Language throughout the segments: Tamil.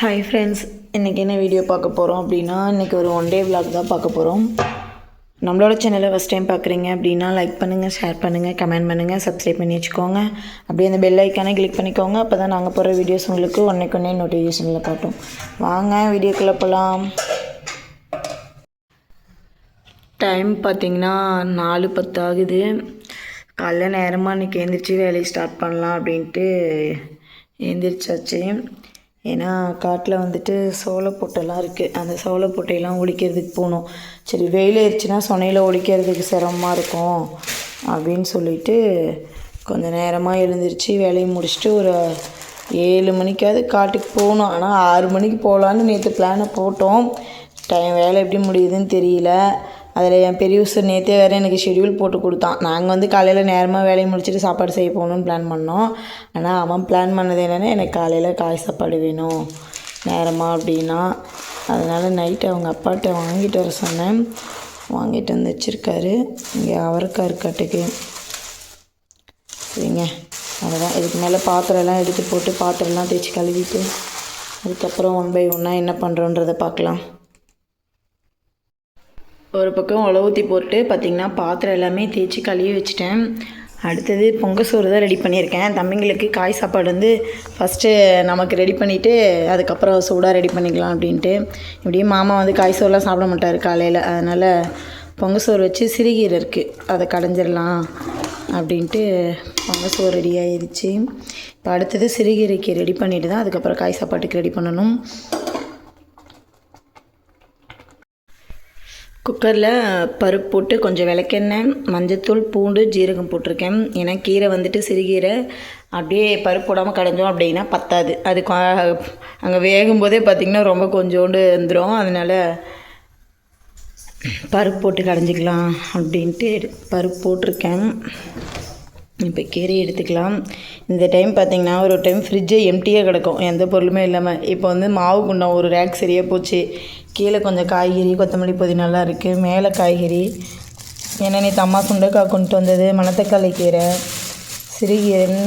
ஹாய் ஃப்ரெண்ட்ஸ் இன்றைக்கி என்ன வீடியோ பார்க்க போகிறோம் அப்படின்னா இன்றைக்கி ஒரு ஒன் டே விலாக் தான் பார்க்க போகிறோம் நம்மளோட சேனலை ஃபஸ்ட் டைம் பார்க்குறீங்க அப்படின்னா லைக் பண்ணுங்கள் ஷேர் பண்ணுங்கள் கமெண்ட் பண்ணுங்கள் சப்ஸ்கிரைப் பண்ணி வச்சுக்கோங்க. அப்படியே அந்த பெல் ஐக்கானே கிளிக் பண்ணிக்கோங்க. அப்போ தான் நாங்கள் போகிற வீடியோஸ் உங்களுக்கு ஒன்றைக்கு ஒன்றே நோட்டிஃபிகேஷனில் காட்டும். வாங்க வீடியோக்குள்ளே போகலாம் டைம் பார்த்திங்கன்னா நாலு பத்து ஆகுது. காலைல நேரமாக இன்றைக்கி எழுந்திரிச்சி வேலையை ஸ்டார்ட் பண்ணலாம் அப்படின்ட்டு எழுந்திரிச்சாச்சு ஏன்னா காட்டில் வந்துட்டு சோளப்பொட்டெல்லாம் இருக்குது அந்த சோளப்பொட்டையெல்லாம் ஒழிக்கிறதுக்கு போகணும். சரி வெயில் ஆயிடுச்சுன்னா சொனையில் ஒழிக்கிறதுக்கு சிரமமாக இருக்கும் அப்படின்னு சொல்லிட்டு கொஞ்சம் நேரமாக எழுந்திரிச்சு வேலையை முடிச்சுட்டு ஒரு ஏழு மணிக்காவது காட்டுக்கு போகணும். ஆனால் ஆறு மணிக்கு போகலான்னு நேற்று பிளானை போட்டோம். டைம் வேலை எப்படி முடியுதுன்னு தெரியல. அதில் என் பெரியவர் நேற்றே வேறு எனக்கு ஷெட்யூல் போட்டு கொடுத்தான். நாங்கள் வந்து காலையில் நேரமாக வேலையை முடிச்சுட்டு சாப்பாடு செய்ய போகணுன்னு பிளான் பண்ணோம். ஆனால் அவன் பிளான் பண்ணது என்னென்னா எனக்கு காலையில் காய் சாப்பாடு வேணும். நேரமாக அப்படின்னா. அதனால் நைட்டு அவங்க அப்பாட்ட வாங்கிட்டு வர சொன்னேன். வாங்கிட்டு வந்து வச்சுருக்காரு. இங்கே அவரைக்காய் இருக்காட்டுக்கு. சரிங்க. அதுதான் இதுக்கு மேலே பாத்திரம்லாம் எடுத்து போட்டு பாத்திரம்லாம் தேய்ச்சி கழுவிட்டு அதுக்கப்புறம் ஒன் பை ஒன்னாக என்ன பண்ணுறோன்றதை பார்க்கலாம். ஒரு பக்கம் உழவு ஊற்றி போட்டு பார்த்திங்கன்னா பாத்திரம் எல்லாமே தேய்ச்சி கழுவி வச்சுட்டேன். அடுத்தது பொங்க சோறு தான் ரெடி பண்ணியிருக்கேன். தம்பிங்களுக்கு காய் சாப்பாடு வந்து ஃபஸ்ட்டு நமக்கு ரெடி பண்ணிவிட்டு அதுக்கப்புறம் சூடாக ரெடி பண்ணிக்கலாம் அப்படின்ட்டு. இப்படியே மாமா வந்து காய் சோறுலாம் சாப்பிட மாட்டார் காலையில். அதனால் பொங்க சோறு வச்சு சிறுகீரை இருக்குது அதை கடைஞ்சிடலாம் அப்படின்ட்டு பொங்க சோறு ரெடி ஆயிடுச்சு இப்போ அடுத்தது சிறுகீரைக்கு ரெடி பண்ணிவிட்டு தான் அதுக்கப்புறம் காய் சாப்பாட்டுக்கு ரெடி பண்ணணும். குக்கரில் பருப்பு போட்டு கொஞ்சம் விளக்கெண்ணெய் மஞ்சத்தூள் பூண்டு ஜீரகம் போட்டிருக்கேன். ஏன்னா கீரை வந்துட்டு சிறுகீரை. அப்படியே பருப்பு போடாமல் கடைஞ்சோம் அப்படின்னா பத்தாது. அது அங்கே வேகும்போதே பார்த்திங்கன்னா ரொம்ப கொஞ்சோண்டு வந்துடும் அதனால் பருப்பு போட்டு கடைஞ்சிக்கலாம் அப்படின்ட்டு பருப்பு போட்டிருக்கேன். இப்போ கீரை எடுத்துக்கலாம். இந்த டைம் பார்த்தீங்கன்னா ஒரு டைம் ஃப்ரிட்ஜே எம்டியாக கிடக்கும். எந்த பொருளுமே இல்லாமல் இப்போ வந்து மாவு குண்டம் ஒரு ரேக் சரியாக போச்சு. கீழே கொஞ்சம் காய்கறி கொத்தமல்லி புதினாலாம் இருக்குது மேலே காய்கறி. ஏன்னா நேற்று அம்மா சுண்டைக்காய் கொண்டு வந்தது. மணத்தக்காளி கீரை. சிறுகீரை.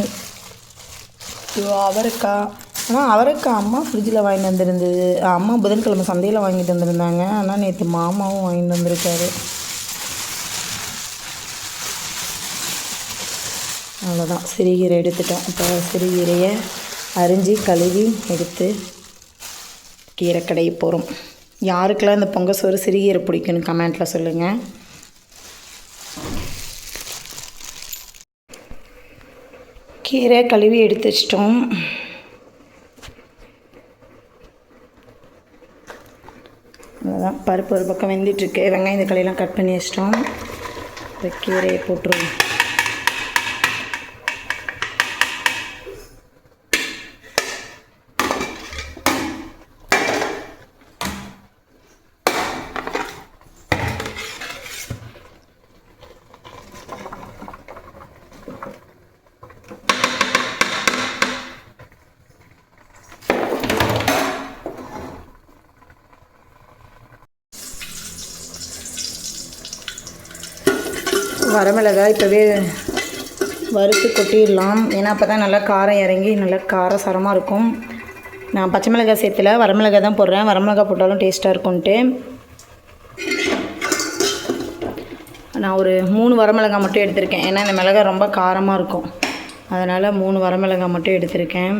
ஐயோ அவரைக்காய் ஆனால் அவரைக்காய் அம்மா ஃப்ரிட்ஜில் வாங்கிட்டு வந்திருந்தது. அம்மா புதன்கிழமை சந்தையில் வாங்கிட்டு வந்திருந்தாங்க. ஆனால் நேற்று மாமாவும் வாங்கிட்டு வந்திருக்காரு. அவ்வளோதான் சிறுகீரை எடுத்துட்டோம். இப்போ சிறுகீரையை அரிஞ்சு கழுவி எடுத்து கீரை கடைய போகிறோம் யாருக்கெல்லாம் இந்த பொங்கல் சோறு சிறுகீரை பிடிக்குன்னு கமெண்ட்டில் சொல்லுங்கள் கீரை கழுவி எடுத்து வச்சிட்டோம். அவ்வளோதான் பருப்பு ஒரு பக்கம் வெந்துட்டுருக்கு வெங்காயம் தக்காளியெல்லாம் கட் பண்ணி வச்சிட்டோம். இப்போ கீரையை போட்டுருவோம். வரமிளகாய் இப்போவே வறுத்து கொட்டிடலாம். ஏன்னா அப்போ தான் நல்லா காரம் இறங்கி நல்லா கார சரமாக இருக்கும். நான் பச்சை மிளகாய் சேர்த்துல வரமிளகாய் தான் போடுறேன். வரமிளகாய் போட்டாலும் டேஸ்ட்டாக இருக்கும்ன்ட்டு. நான் ஒரு மூணு வரமிளகாய் மட்டும் எடுத்திருக்கேன். ஏன்னா இந்த மிளகாய் ரொம்ப காரமாக இருக்கும். அதனால் மூணு வரமிளகாய் மட்டும் எடுத்திருக்கேன்.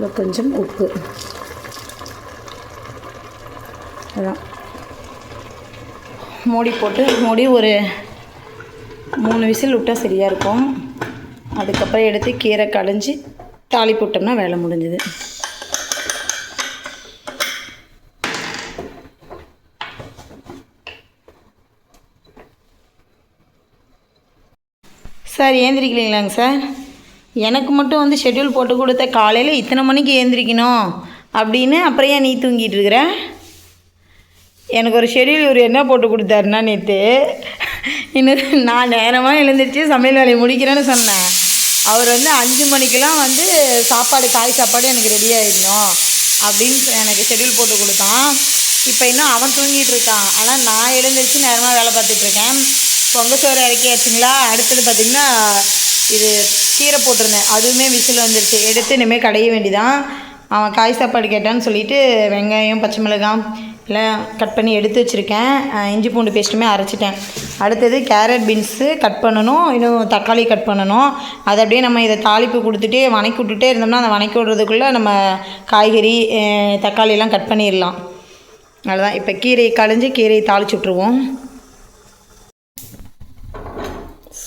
இதில் கொஞ்சம் உப்பு. அதான். மூடி போட்டு மூடி ஒரு மூணு விசில் விட்டால் சரியாக இருக்கும். அதுக்கப்புறம் எடுத்து கீரை கடைஞ்சி தாளி போட்டோம்னா வேலை முடிஞ்சுது. சார் ஏந்திரிக்கலீங்களாங்க சார்? எனக்கு மட்டும் வந்து ஷெட்யூல் போட்டு கொடுத்த காலையில் இத்தனை மணிக்கு ஏந்திரிக்கணும் அப்படின்னு அப்புறம் ஏன் நீ தூங்கிட்டு இருக்கிற? எனக்கு ஒரு ஷெட்யூல் இவர் என்ன போட்டு கொடுத்தாருன்னா நேற்று இன்னும் நான் நேரமாக எழுந்திரிச்சு சமையல் வேலையை முடிக்கிறேன்னு சொன்னேன். அவர் வந்து அஞ்சு மணிக்கெல்லாம் வந்து சாப்பாடு காய் சாப்பாடு எனக்கு ரெடி ஆகிடணும் அப்படின்னு எனக்கு ஷெட்யூல் போட்டு கொடுத்தான். இப்போ இன்னும் அவன் தூங்கிட்டு இருக்கான். ஆனால் நான் எழுந்திரிச்சு நேரமாக வேலை பார்த்துட்ருக்கேன் பொங்கல் பொங்க சோறு இறக்கியாச்சுங்களா? அடுத்தது பார்த்திங்கன்னா இது கீரை போட்டிருந்தேன். அதுவுமே விசில் வந்துருச்சு. எடுத்து இனிமேல் கடைய வேண்டிதான். அவன் காய் சாப்பாடு கேட்டான்னு சொல்லிட்டு வெங்காயம் பச்சை மிளகாய் எல்லாம் கட் பண்ணி எடுத்து வச்சுருக்கேன். இஞ்சி பூண்டு பேஸ்ட்டுமே அரைச்சிட்டேன். அடுத்தது கேரட் பீன்ஸு கட் பண்ணணும். இன்னும் தக்காளி கட் பண்ணணும். அதை அப்படியே நம்ம இதை தாளிப்பு கொடுத்துட்டே வணக்கி விட்டுட்டே இருந்தோம்னா அந்த வணக்கி விடுறதுக்குள்ளே நம்ம காய்கறி தக்காளியெல்லாம் கட் பண்ணிடலாம். அவ்வளோதான் இப்போ கீரையை களைஞ்சி கீரையை தாளிச்சு விட்ருவோம்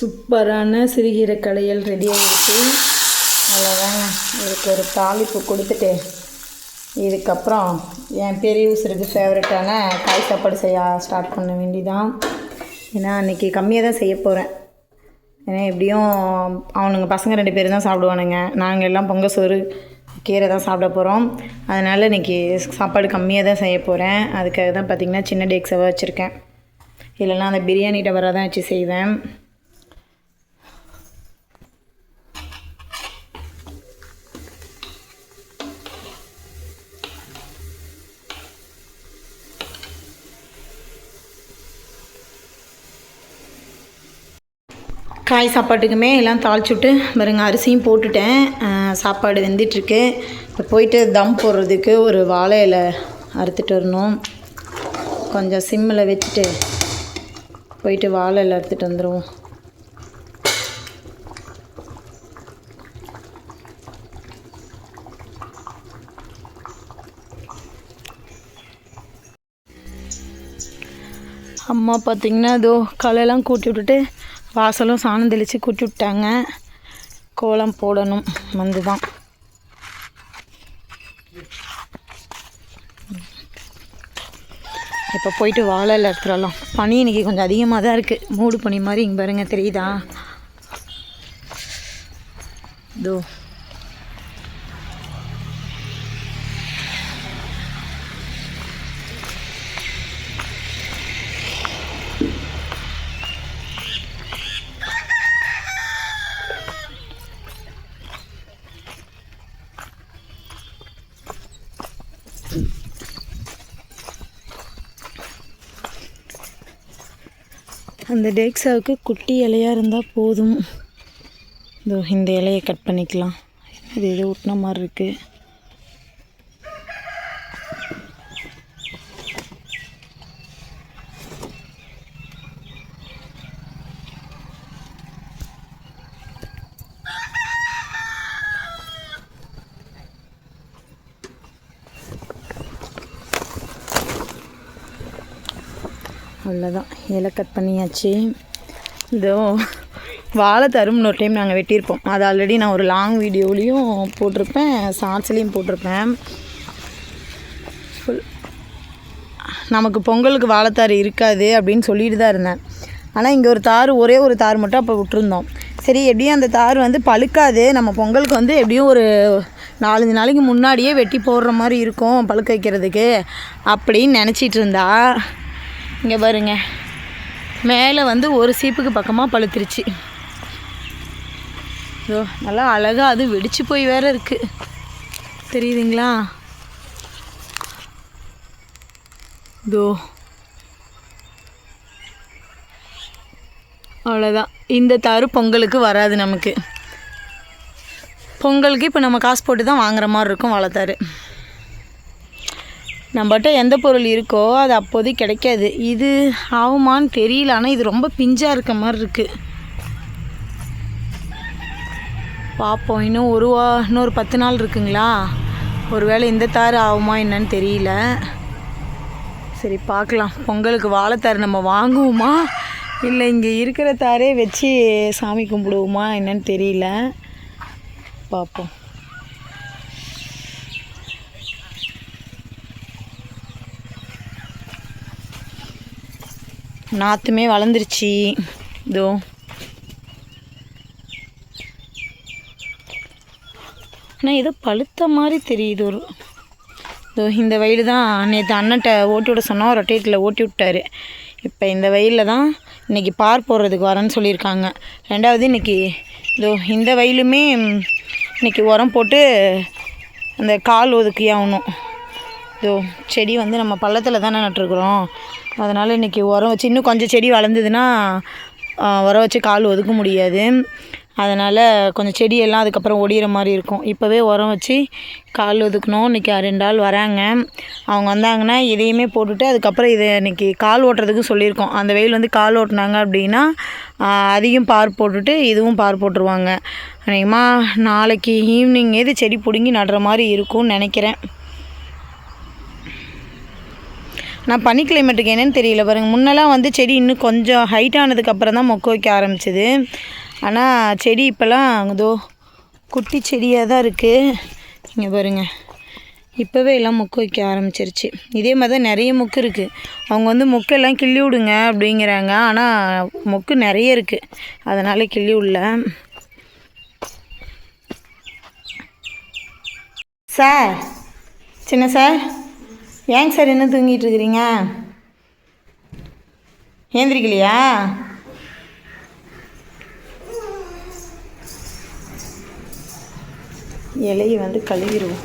சூப்பரான சிறுகீரை கடையல் ரெடி ஆகிடுச்சு அவ்வளோதாங்க இதுக்கு ஒரு தாளிப்பு கொடுத்துட்டு இதுக்கப்புறம் என் பெரிய உசுருக்கு ஃபேவரட்டான காய் சாப்பாடு செய்ய ஸ்டார்ட் பண்ண வேண்டிதான். ஏன்னா அன்றைக்கி கம்மியாக தான் செய்ய போகிறேன் ஏன்னா எப்படியும் அவனுங்க பசங்க ரெண்டு பேரும் தான் சாப்பிடுவானுங்க. நாங்கள் எல்லாம் பொங்கல் சோறு கீரை தான் சாப்பிட போகிறோம் அதனால் இன்றைக்கி சாப்பாடு கம்மியாக தான் செய்ய போகிறேன் அதுக்காக தான் பார்த்திங்கன்னா சின்ன டேக்ஸாக வச்சுருக்கேன். இல்லைன்னா அந்த பிரியாணி டவராக தான் வச்சு செய்வேன். காய் சாப்பாட்டுக்குமே எல்லாம் தாளிச்சுட்டு பாருங்க அரிசியும் போட்டுட்டேன். சாப்பாடு வெந்துட்டுருக்கு. இப்போ போயிட்டு தம் போடுறதுக்கு ஒரு வாழை இலை அறுத்துட்டு வரணும். கொஞ்சம் சிம்மில் வச்சுட்டு போயிட்டு வாழை இலை அறுத்துட்டு வந்துடுவோம் அம்மா பார்த்திங்கன்னா அதோ களையெல்லாம் கூட்டி விட்டுட்டு வாசலும் சாணம் தெளித்து கூட்டி விட்டாங்க கோலம் போடணும். வந்து தான் இப்போ போயிட்டு வாழல இலை எடுத்துடலாம். பனி இன்றைக்கி கொஞ்சம் அதிகமாக தான் இருக்குது மூடு பனி மாதிரி இங்கே பாருங்க தெரியுதா? இதோ. அந்த டேக்ஸாவுக்கு குட்டி இலையாக இருந்தால் போதும். இதோ இந்த இலையை கட் பண்ணிக்கலாம். இது ஏதோ ஒட்டின மாதிரி இருக்குது அவ்வளோதான் இலை கட் பண்ணியாச்சு. இதோ வாழை தரும்னு ஒரு டைம் நாங்கள் வெட்டியிருப்போம். அது ஆல்ரெடி நான் ஒரு லாங் வீடியோலேயும் போட்டிருப்பேன் ஷார்ட்ஸ்லேயும் போட்டிருப்பேன். ஃபுல் நமக்கு பொங்கலுக்கு வாழைத்தார் இருக்காது அப்படின்னு சொல்லிட்டு தான் இருந்தேன். ஆனால் இங்கே ஒரு தார் ஒரே ஒரு தார் மட்டும் அப்போ விட்டுருந்தோம். சரி எப்படியும் அந்த தார் வந்து பழுக்காது. நம்ம பொங்கலுக்கு வந்து எப்படியும் ஒரு நாலஞ்சு நாளைக்கு முன்னாடியே வெட்டி போடுற மாதிரி இருக்கும் பழுக்க வைக்கிறதுக்கு அப்படின்னு நினச்சிட்டு இருந்தா. இங்கே பாருங்க. மேலே வந்து ஒரு சீப்புக்கு பக்கமாக பழுத்துருச்சு. ஐயோ நல்லா அழகாக அது வெடிச்சு போய் வேற இருக்குது தெரியுதுங்களா? இதோ. அவ்வளோதான் இந்த தாறு பொங்கலுக்கு வராது நமக்கு. பொங்கலுக்கு இப்போ நம்ம காசு போட்டு தான் வாங்குற மாதிரி இருக்கும் வாழைத்தாரு நம்மகிட்ட எந்த பொருள் இருக்கோ அது அப்போது கிடைக்காது. இது ஆகுமான்னு தெரியல ஆனால் இது ரொம்ப பிஞ்சாக இருக்க மாதிரி இருக்குது பார்ப்போம் இன்னும் ஒரு வா இன்னொரு பத்து நாள் இருக்குங்களா? ஒருவேளை இந்த தார் ஆகுமா என்னன்னு தெரியல. சரி பார்க்கலாம். பொங்கலுக்கு வாழைத்தார் நம்ம வாங்குவோமா? இல்லை இங்கே இருக்கிற தாரே வச்சு சாமி கும்பிடுவோமா என்னன்னு தெரியல. பார்ப்போம் நாற்றுமே வளர்ந்துருச்சு. இதோ. ஆனால் ஏதோ பழுத்த மாதிரி தெரியுது ஒரு இதோ இந்த வயல் தான் நேற்று அண்ணன்ட்ட ஓட்டி விட சொன்னோம் ரொட்டேட்டில் ஓட்டி விட்டாரு. இப்போ இந்த வயலில் தான் இன்றைக்கி பார் போடுறதுக்கு வரேன்னு சொல்லியிருக்காங்க. ரெண்டாவது இன்றைக்கி இதோ இந்த வயலுமே இன்றைக்கி உரம் போட்டு அந்த கால் ஒதுக்கி ஆகணும். இதோ செடி வந்து நம்ம பள்ளத்தில் தானே நட்டுருக்குறோம். அதனால் இன்றைக்கி உரம் வச்சு இன்னும் கொஞ்சம் செடி வளர்ந்ததுன்னா உரம் வச்சு கால் ஒதுக்க முடியாது. அதனால் கொஞ்சம் செடியெல்லாம் அதுக்கப்புறம் ஒடிகிற மாதிரி இருக்கும். இப்போவே உரம் வச்சு கால் ஒதுக்கணும். இன்றைக்கி ரெண்டு ஆள் வராங்க. அவங்க வந்தாங்கன்னா இதையுமே போட்டுட்டு அதுக்கப்புறம் இதை இன்றைக்கி கால் ஓட்டுறதுக்கு சொல்லியிருக்கோம். அந்த வெயில் வந்து கால் ஓட்டினாங்க அப்படின்னா அதிகம் அதையும் பார் போட்டுட்டு இதுவும் பார் போட்டுருவாங்க. அநேகமாக நாளைக்கு ஈவினிங் எது செடி பிடுங்கி நடுற மாதிரி இருக்கும்னு நினைக்கிறேன். நான் பனி கிளைமேட்டுக்கு என்னென்னு தெரியல. பாருங்கள் முன்னெல்லாம் வந்து செடி இன்னும் கொஞ்சம் ஹைட் ஆனதுக்கப்புறம் தான் மொக்க வைக்க ஆரம்பிச்சது. ஆனால் செடி இப்போல்லாம் இதோ குட்டி செடியாக தான் இருக்குது இங்கே பாருங்க. இப்போவே எல்லாம் மொக்கு வைக்க ஆரம்பிச்சிருச்சு. இதே மாதிரி தான் நிறைய மொக்கு இருக்குது அவங்க வந்து மொக்கெல்லாம் கிள்ளி விடுங்க அப்படிங்கிறாங்க. ஆனால் மொக்கு நிறைய இருக்குது அதனால் கிள்ளி விடல. சார் சின்ன சார். ஏங்க சார் என்ன தூங்கிட்டு இருக்கிறீங்க? ஏந்திரிக்கலையா? இலையை வந்து கழுவிடுவோம்.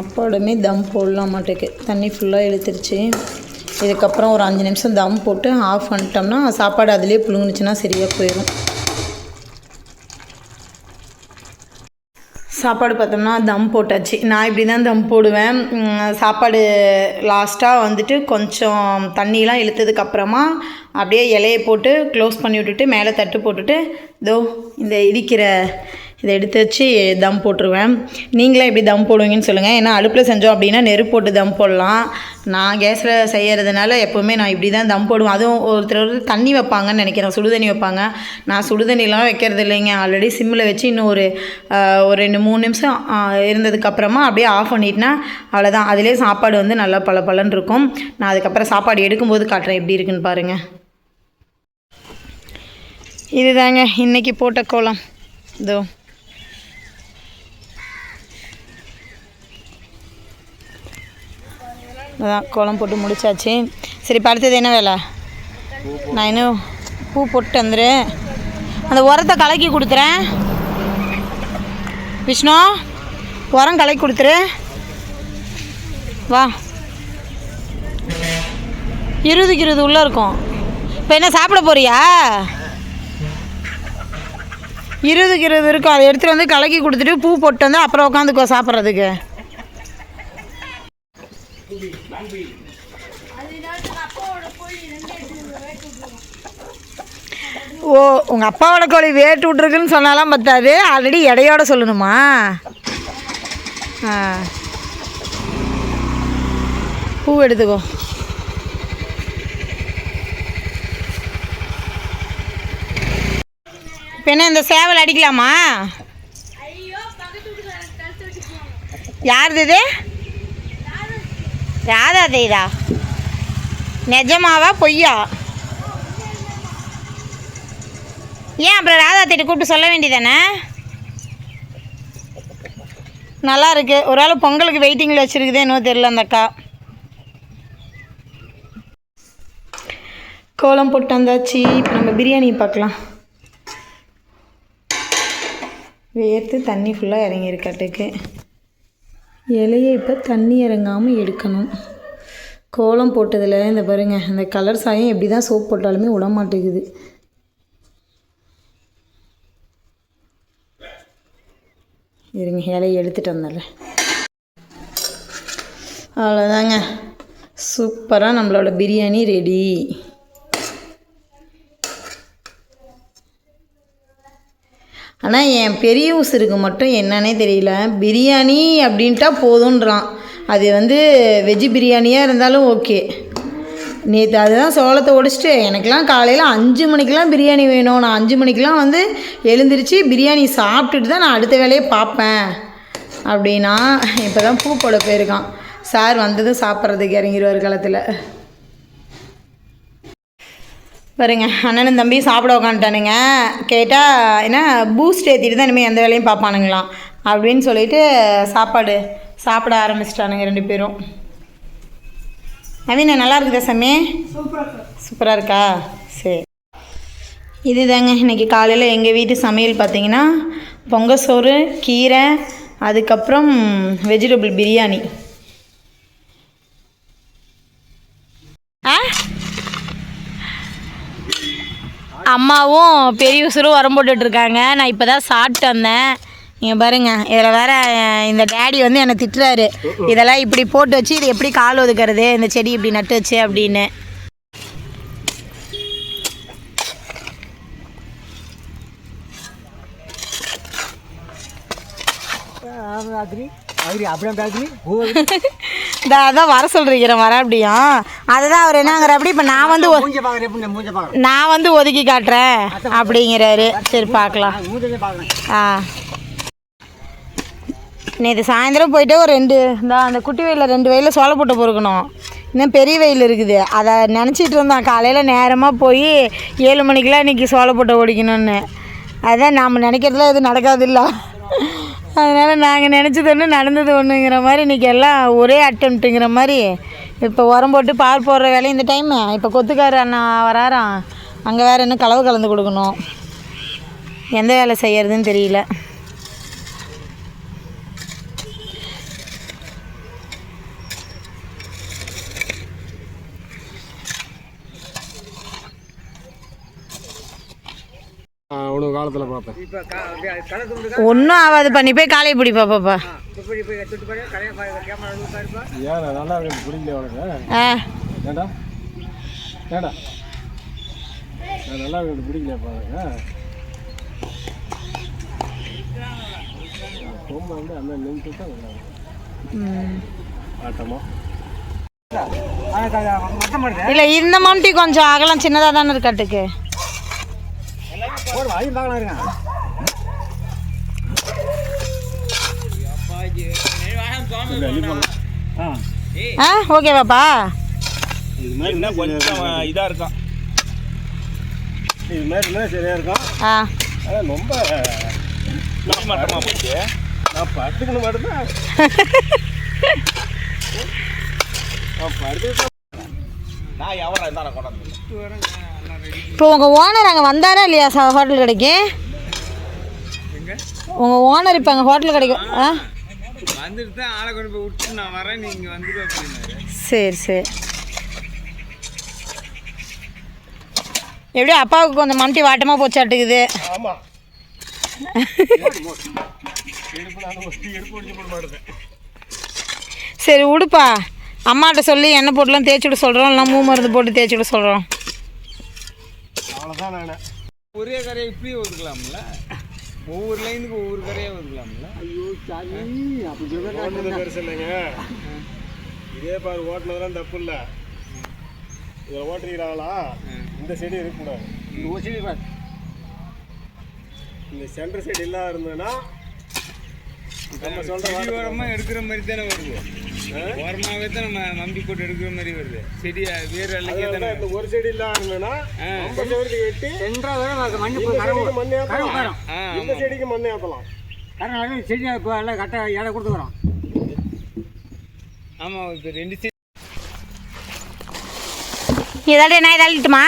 சாப்பாடுமே தம் போடலாம் மாட்டேக்கு. தண்ணி ஃபுல்லாக இழுத்துருச்சு இதுக்கப்புறம் ஒரு அஞ்சு நிமிஷம் தம் போட்டு ஆஃப் பண்ணிட்டோம்னா சாப்பாடு அதிலே புழுங்குனுச்சுன்னா சரியாக போயிடும் சாப்பாடு பார்த்தோம்னா தம் போட்டாச்சு. நான் இப்படி தான் தம் போடுவேன். சாப்பாடு லாஸ்ட்டாக வந்துட்டு கொஞ்சம் தண்ணியெலாம் இழுத்ததுக்கப்புறமா அப்படியே இலையை போட்டு க்ளோஸ் பண்ணி விட்டுட்டு மேலே தட்டு போட்டுட்டு இதோ இந்த இடிக்கிற இதை எடுத்து வச்சு தம் போட்டுருவேன். நீங்களே எப்படி தம் போடுவீங்கன்னு சொல்லுங்கள் ஏன்னா அடுப்பில் செஞ்சோம் அப்படின்னா நெருப்பு போட்டு தம் போடலாம். நான் கேஸில் செய்கிறதுனால எப்போவுமே நான் இப்படி தான் தம் போடுவேன். அதுவும் ஒருத்தர் ஒரு தண்ணி வைப்பாங்கன்னு நினைக்கிறேன். சுடுதண்ணி வைப்பாங்க. நான் சுடுதண்ணிலாம் வைக்கிறது இல்லைங்க. ஆல்ரெடி சிம்மில் வச்சு இன்னும் ஒரு ஒரு ரெண்டு மூணு நிமிஷம் இருந்ததுக்கப்புறமா அப்படியே ஆஃப் பண்ணிட்டேன்னா அவ்வளோதான் அதிலே சாப்பாடு வந்து நல்லா பல பலன் இருக்கும். நான் அதுக்கப்புறம் சாப்பாடு எடுக்கும்போது காட்டுறேன் எப்படி இருக்குன்னு பாருங்கள் இதுதாங்க. இன்னைக்கு போட்ட கோலம். இதோ. அதான் கோலம் போட்டு முடிச்சாச்சு. சரி படுத்தது என்ன வேலை? நான் இன்னும் பூ போட்டு வந்துரு அந்த உரத்தை கலக்கி கொடுத்துறேன். விஷ்ணு உரம் கலக்கி கொடுத்துரு. வா. இருபதுக்கு இருபது உள்ளே இருக்கும். இப்போ என்ன சாப்பிட போறியா? இருபதுக்கு இருபது இருக்கும். அதை எடுத்துகிட்டு வந்து கலக்கி கொடுத்துட்டு பூ போட்டு வந்து அப்புறம் உட்காந்துக்கோ சாப்பிட்றதுக்கு. ஓ உங்கள் அப்பாவோட கோழி வேட்டு விட்ருக்குன்னு சொன்னாலாம் பத்தாது. ஆல்ரெடி எடையோட சொல்லணுமா? ஆ. பூ எடுத்துக்கோ. இப்போ என்ன இந்த சேவல் அடிக்கலாமா? யாருது இது? ராதா தேதா நிஜமாவா பொய்யா? ஏன் அப்புறம் ராதா தேடி கூப்பிட்டு சொல்ல வேண்டியதானே? நல்லா இருக்கு. ஒரு ஆள் பொங்கலுக்கு வெயிட்டிங்கில் வச்சுருக்குதே இன்னும் தெரில அந்த அக்கா. கோலம் போட்டு வந்தாச்சு. இப்போ நம்ம பிரியாணி பார்க்கலாம். வேர்த்து தண்ணி ஃபுல்லாக இறங்கியிருக்கட்டுக்கு இலையை இப்போ தண்ணி இறங்காமல் எடுக்கணும். கோலம் போட்டதில் இந்த பாருங்க இந்த கலர் சாயம் எப்படி தான் சோப் போட்டாலுமே விட மாட்டேங்குது. இருங்க இலையை எடுத்துகிட்டு வந்தால அவ்வளோதாங்க சூப்பராக நம்மளோட பிரியாணி ரெடி ஆனால் என் பெரிய உசுருக்கு மட்டும் என்னன்னே தெரியல. பிரியாணி அப்படின்ட்டா போதுன்றான். அது வந்து வெஜ்ஜு பிரியாணியாக இருந்தாலும் ஓகே. நேற்று அதுதான் சோளத்தை ஒடிச்சிட்டு எனக்கெலாம் காலையில் அஞ்சு மணிக்கெலாம் பிரியாணி வேணும். நான் அஞ்சு மணிக்கெலாம் வந்து எழுந்திரிச்சு பிரியாணி சாப்பிட்டுட்டு தான் நான் அடுத்த வேலையை பார்ப்பேன். அப்படின்னா இப்போ தான் பூ போட போயிருக்கான். சார் வந்ததும் சாப்பிட்றதுக்கு இறங்கிடுவார் காலத்தில். பாருங்க அண்ணனும் தம்பி சாப்பிட உக்காந்துட்டானுங்க. கேட்டால் என்ன பூஸ்ட் ஏற்றிட்டு தான் இனிமேல் எந்த வேலையும் பார்ப்பானுங்களாம். அப்படின்னு சொல்லிட்டு சாப்பாடு சாப்பிட ஆரம்பிச்சிட்டானுங்க ரெண்டு பேரும். நவீன நல்லா இருக்குதா சாமி? சூப்பராக இருக்கா? சரி. இதுதாங்க இன்றைக்கி காலையில் எங்கள் வீட்டு சமையல் பார்த்தீங்கன்னா பொங்க சோறு கீரை அதுக்கப்புறம் வெஜிடபிள் பிரியாணி. ஆ? அம்மாவும் பெரிய உசுரும் உரம் போட்டுட்டு இருக்காங்க நான் இப்போ தான் சாப்பிட்டு வந்தேன் நீங்கள் பாருங்க இதில் வேற இந்த டேடி வந்து என்னை திட்டுறாரு இதெல்லாம் இப்படி போட்டு வச்சு இது எப்படி கால் ஒதுக்கிறது இந்த செடி இப்படி நட்டு வச்சு அப்படின்னு இந்த அதான் வர சொல்றீங்க வர அப்படியா அதுதான் அவர் என்னங்கிற அப்படி இப்போ நான் வந்து நான் வந்து ஒதுக்கி காட்டுறேன் அப்படிங்கிறாரு. சரி பார்க்கலாம். ஆ நேற்று சாயந்தரம் போயிட்டு ஒரு ரெண்டு இந்த அந்த குட்டி வெயிலில் ரெண்டு வெயிலில் சோளை போட்டு பொறுக்கணும். இன்னும் பெரிய வெயில் இருக்குது. அதை நினச்சிட்டு இருந்தான் காலையில் நேரமாக போய் ஏழு மணிக்கெலாம் இன்றைக்கி சோளை போட்டு ஓடிக்கணும்னு அதான் நாம் நினைக்கிறதுல எதுவும் நடக்காது இல்லை அதனால் நாங்கள் நினச்சது ஒன்று நடந்தது ஒன்றுங்கிற மாதிரி இன்றைக்கி எல்லாம் ஒரே அட்டம்ப்ட்டுங்கிற மாதிரி. இப்போ உரம் போட்டு பால் போடுற வேலையும் இந்த டைமு இப்போ கொத்துக்கார அண்ணா வராராம். அங்கே வேறு இன்னும் கலவு கலந்து கொடுக்கணும். எந்த வேலை செய்கிறதுன்னு தெரியல. உனக்கு காலத்தில் பார்ப்பேன் ஒன்றும் ஆகாது பண்ணி போய் காலையை பிடி பாப்பாப்பா இப்படி போய் எடுத்துட்டு போய் கடையை கேமரா இருப்பா ஏன் நல்லா இருக்கு பிடிக்கல உனக்கு? ஆ. ஏண்டா ஏண்டா நான் நல்லா இருக்கு பிடிக்கலையாப்பா உனக்கு? ரொம்ப வந்து அந்த நிமிஷம் தான் நல்லா. ஆட்டமா? இல்லை இந்த மம்டி கொஞ்சம் அகலம் சின்னதாக தானே இருக்காட்டுக்கு ஒரு வாயும் பார்க்கலாம் இருக்கான். ஆ. ஆ ஓகேவாப்பா இது மாதிரி இருந்தா கொஞ்சம் இதாக இருக்கும். இது மாதிரி இருந்தால் சரியாக இருக்கும். ஆ. ஆனால் ரொம்ப மட்டமாக போச்சு. நான் படுத்துக்கணும் மட்டும்தான் நான் எவரா இருந்தாலும் கொண்டாந்து இப்போ உங்கள் ஓனர் அங்கே வந்தாரா இல்லையா? சா ஹோட்டல் கடைக்கு? உங்கள் ஓனர் இப்போ அங்கே ஹோட்டல் கடைக்கு ஆ? வந்துட்டு தான் ஆளை கொண்டு போய் விட்டு நான் வரேன் நீங்க வந்துட்டு அப்படின்னாரு. சரி சரி. எப்படியும் அப்பாவுக்கு கொஞ்சம் மம்டி வாட்டமாக போச்சாட்டுக்குது சரி விடுப்பா அம்மாட்ட சொல்லி எண்ணெய் போட்டுலாம் தேய்ச்சி விட சொல்கிறோம் இல்லை மூ மருந்து போட்டு தேய்ச்சி விட சொல்கிறோம் அவ்வளோதான் நான். ஒரே கரையை இப்படியே ஒதுக்கலாம்ல? ஒவ்வொரு லைனுக்கு ஒவ்வொரு கரையாக ஒதுக்கலாம்ல? ஓட்டுறது பெருசு இல்லைங்க இதே பாரு ஓட்டுனதெல்லாம் தப்பு இல்லை இதில் ஓட்டுறீங்களா இந்த செடி இருக்கக்கூடாது. இந்த சைடு பாரு. இந்த சென்டர் செடி இல்லாத இருந்ததுன்னா நம்ம சொல்கிற செடி ஓரமா எடுக்கிற மாதிரி தானே வருது. ஓரமாகவே தான் நம்ம நம்பி போட்டு எடுக்கிற மாதிரி வருது. செடி வேறு தானே இந்த ஒரு செடி இருந்ததுன்னா நம்ம செவருக்கு வெட்டி மண் செடிக்கு மண்ணை கரை ஏற்றலாம் இந்த செடிக்கு மண்ணை ஏற்றலாம் கரை செடி இப்போ எல்லாம் கரெக்டாக இடம் கொடுத்துக்குறோம். ஆமாம் இப்போ ரெண்டு செடி இதாட்டி நான் இதை அழுட்டுமா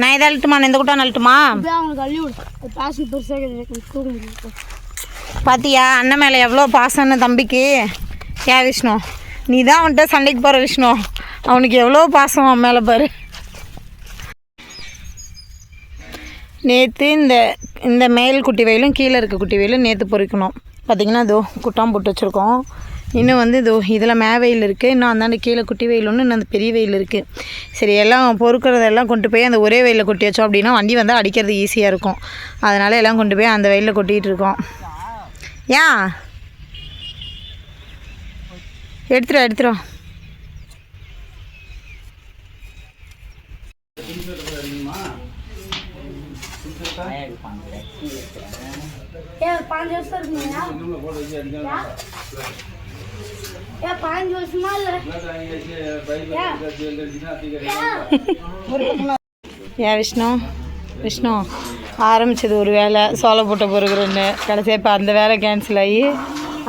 நான் இதை அழுட்டுமா நான் இந்த கூட்டம் அழுட்டுமா பாத்தியா அண்ணன் மேலே எவ்வளோ பாசம்னு தம்பிக்கு? ஏ விஷ்ணு? நீ தான் அவன்கிட்ட சண்டைக்கு போகிற விஷ்ணு. அவனுக்கு எவ்வளோ பாசம் அவன் மேலே பாரு. நேற்று இந்த இந்த மேல் குட்டி வயலும் கீழே இருக்க குட்டி வயலும் நேற்று பொறிக்கணும். பார்த்தீங்கன்னா இதோ குட்டாம் போட்டு வச்சுருக்கோம். இன்னும் வந்து இது இதில் மே வெயில் இருக்குது இன்னும் அந்தாண்டு கீழே குட்டி வெயில் ஒன்று இன்னும் அந்த பெரிய வெயில் இருக்குது சரி எல்லாம் பொறுக்கிறதெல்லாம் கொண்டு போய் அந்த ஒரே வெயிலில் கொட்டி வச்சோம் அப்படின்னா வண்டி வந்து அடிக்கிறது ஈஸியாக இருக்கும். அதனால் எல்லாம் கொண்டு போய் அந்த வெயிலில் கொட்டிகிட்டு இருக்கோம். ஏன் எடுத்துரும் எடுத்துரும் பாஞ்சு வருஷம் இருக்குங்களா ஏன் வருஷமா இல்லை? ஏன் விஷ்ணு விஷ்ணு ஆரம்பிச்சது ஒரு வேலை சோளை போட்ட பொறுக்குறேன்னு கடைசியாக இப்போ அந்த வேலை கேன்சல் ஆகி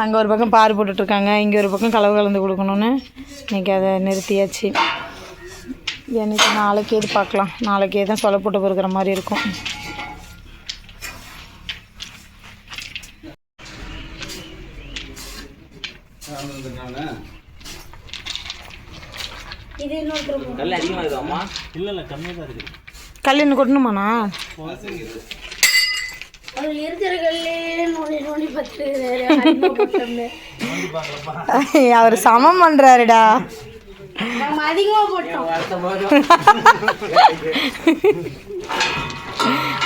அங்கே ஒரு பக்கம் பாரு போட்டுட்ருக்காங்க இங்கே ஒரு பக்கம் கலவு கலந்து கொடுக்கணுன்னு இன்றைக்கி அதை நிறுத்தியாச்சு. எனக்கு நாளைக்கு எது பார்க்கலாம். நாளைக்கே தான் சோளை போட்டு பொறுக்கிற மாதிரி இருக்கும். இது இன்னொருத்தர் கல் கொட்டணுமாண்ணா? அவர் சமம் போட்டோம்.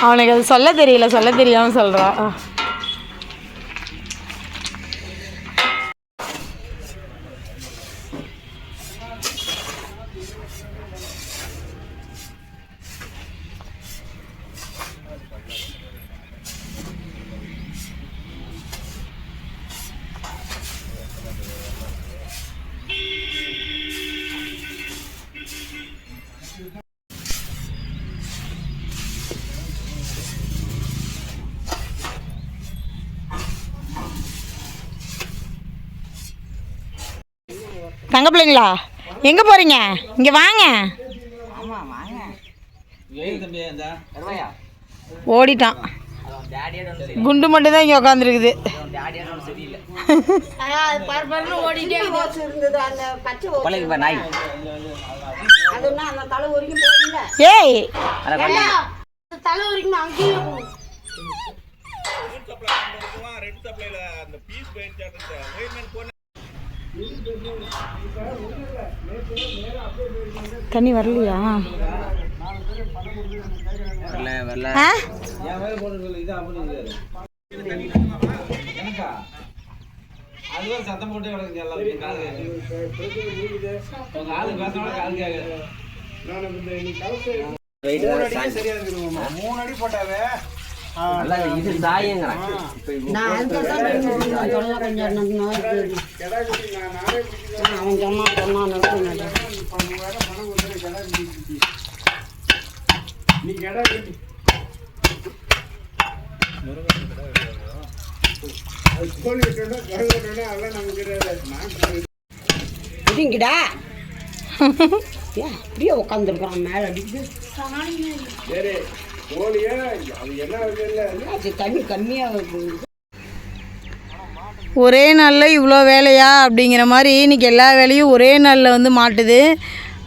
அவனுக்கு அது சொல்ல தெரியல சொல்ல தெரியாமல் சொல்கிறான் தங்க பிள்ளைங்களா எங்கே போகிறீங்க இங்கே வாங்க. ஓடிட்டான். குண்டு மட்டும் தான் இங்கே உட்காந்துருக்குது அது பரபரன்னு ஓடிட்டே இருந்தது அந்த பச்சை நாய் தண்ணி வரலையா? சத்தம் போட்டு கிடக்கு எல்லாருக்கும் காது உங்க ஆளு பேசினா காது கேட்குது சரியா இருக்குது மூணு அடி போட்டாவே இது தாயங்கிறான் இதுங்கடா ஏன் அப்படியே உட்காந்துருக்குறான் மேலே அடிக்குது. அது தண்ணி கம்மியாக வருது. ஒரே நாளில் இவ்வளோ வேலையா? அப்படிங்கிற மாதிரி இன்றைக்கி எல்லா வேலையும் ஒரே நாளில் வந்து மாட்டுது.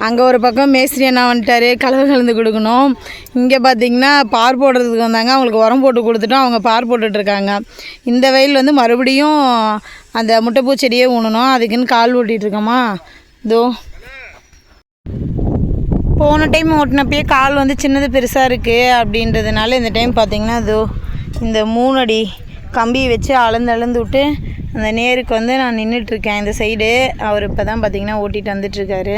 அங்கே ஒரு பக்கம் மேஸ்திரி அண்ணா வந்துட்டாரு கலவை கலந்து கொடுக்கணும். இங்கே பார்த்தீங்கன்னா பார் போடுறதுக்கு வந்தாங்க. அவங்களுக்கு உரம் போட்டு கொடுத்துட்டோம். அவங்க பார் போட்டுட்ருக்காங்க இந்த வெயில் வந்து மறுபடியும் அந்த முட்டைப்பூ செடியே ஊனணும். அதுக்குன்னு கால் ஓட்டிகிட்டு இருக்கோமா? இதோ. போன டைம் ஓட்டினப்பயே கால் வந்து சின்னது பெருசாக இருக்குது அப்படின்றதுனால இந்த டைம் பார்த்திங்கன்னா அது இந்த மூணு அடி கம்பியை வச்சு அளந்து அளந்து விட்டு அந்த நேருக்கு வந்து நான் நின்றுட்டுருக்கேன் இந்த சைடு அவர் இப்போ தான் பார்த்திங்கன்னா ஓட்டிகிட்டு வந்துட்டுருக்காரு.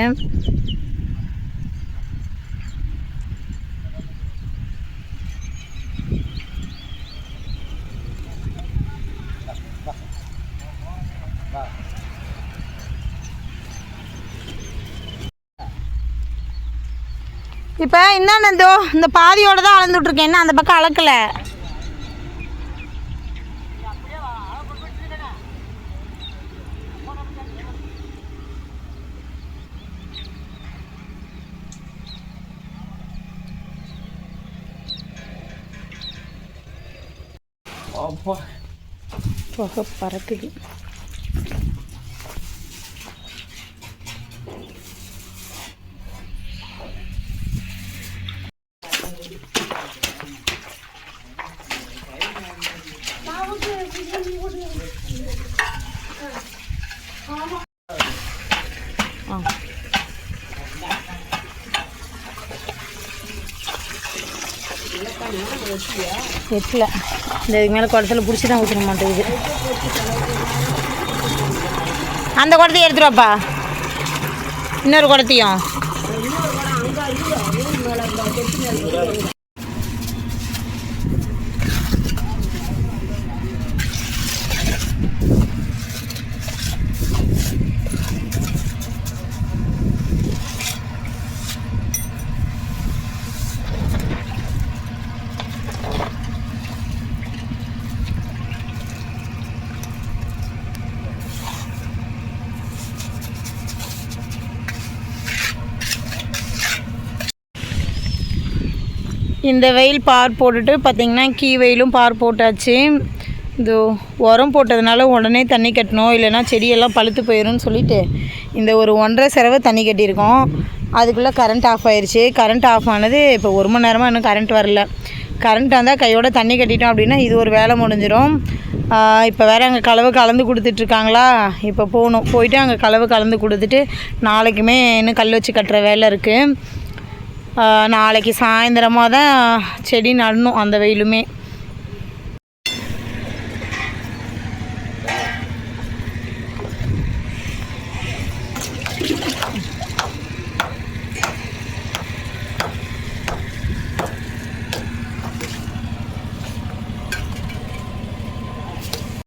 இப்போ என்னென்ன இதோ இந்த பாதியோட தான் அளந்து விட்ருக்கேன் என்ன அந்த பக்கம் அளக்கலை புகை பறக்குது. எட்டில். இந்த இதுக்கு மேலே குடத்தில் பிடிச்சி தான் ஊற்றிட மாட்டேங்குது. அந்த குடத்தையும் எடுத்துருவாப்பா இன்னொரு குடத்தையும். இந்த வெயில் பார் போட்டுட்டு பார்த்திங்கன்னா கீ வெயிலும் பார் போட்டாச்சு. இந்த உரம் போட்டதுனால உடனே தண்ணி கட்டணும் இல்லைன்னா செடியெல்லாம் பழுத்து போயிடும்னு சொல்லிட்டு இந்த ஒரு ஒன்றரை செலவை தண்ணி கட்டியிருக்கோம். அதுக்குள்ளே கரண்ட் ஆஃப் ஆயிடுச்சு கரண்ட் ஆஃப் ஆனது இப்போ ஒரு மணி நேரமாக இன்னும் கரண்ட் வரல. கரண்ட் வந்தால் கையோட தண்ணி கட்டிட்டோம் அப்படின்னா இது ஒரு வேலை முடிஞ்சிடும் இப்போ வேறு அங்கே கலவை கலந்து கொடுத்துட்ருக்காங்களா? இப்போ போகணும். போயிட்டு அங்கே கலவை கலந்து கொடுத்துட்டு நாளைக்குமே இன்னும் கல் வச்சு கட்டுற வேலை இருக்குது நாளைக்கு சாயந்தரமாக தான் செடி நடணும் அந்த வெயிலுமே.